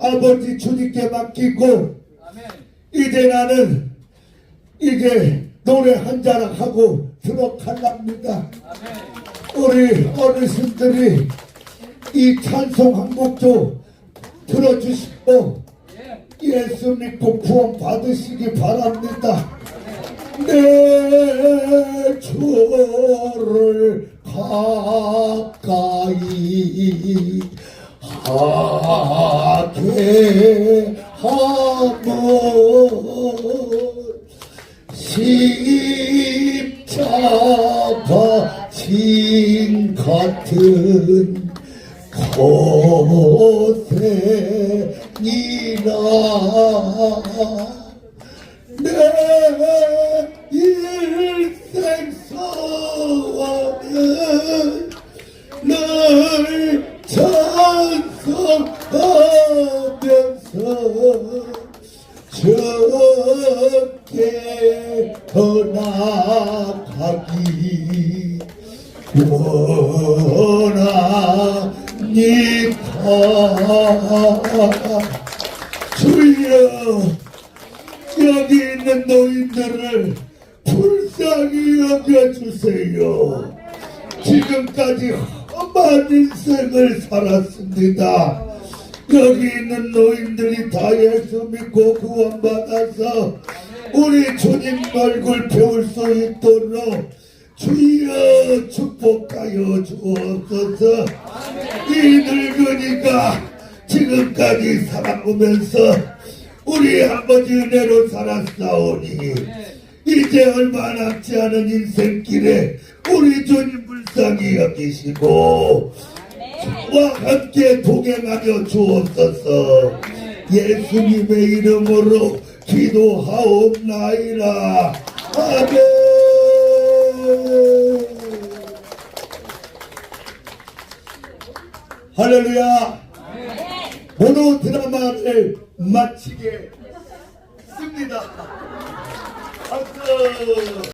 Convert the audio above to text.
아버지 주님께 맡기고 이제 나는 이제 노래 한 자락 하고 들어갈랍니다. 우리 어르신들이 이 찬송 한 곡도 들어주시고 예수 믿고 구원 받으시기 바랍니다. 내 주를 가까이 하면 십자가 진 같은 고생이라 내 적게 떠나가기 원합니다 주여 여기 있는 노인들을 불쌍히 여겨주세요. 지금까지 험한 인생을 살았습니다. 여기 있는 노인들이 다 예수 믿고 구원받아서 우리 주님 얼굴 배울 수 있도록 주여 축복하여 주옵소서. 이 늙은이가 지금까지 살아오면서 우리 아버지 은혜로 살았사오니 이제 얼마 남지 않은 인생길에 우리 주님 불쌍히 여기시고 와 함께 동행하여 주옵소서. 예수님의 이름으로 기도하옵나이다. 아멘. 할렐루야. 모노 드라마를 마치겠습니다. 박수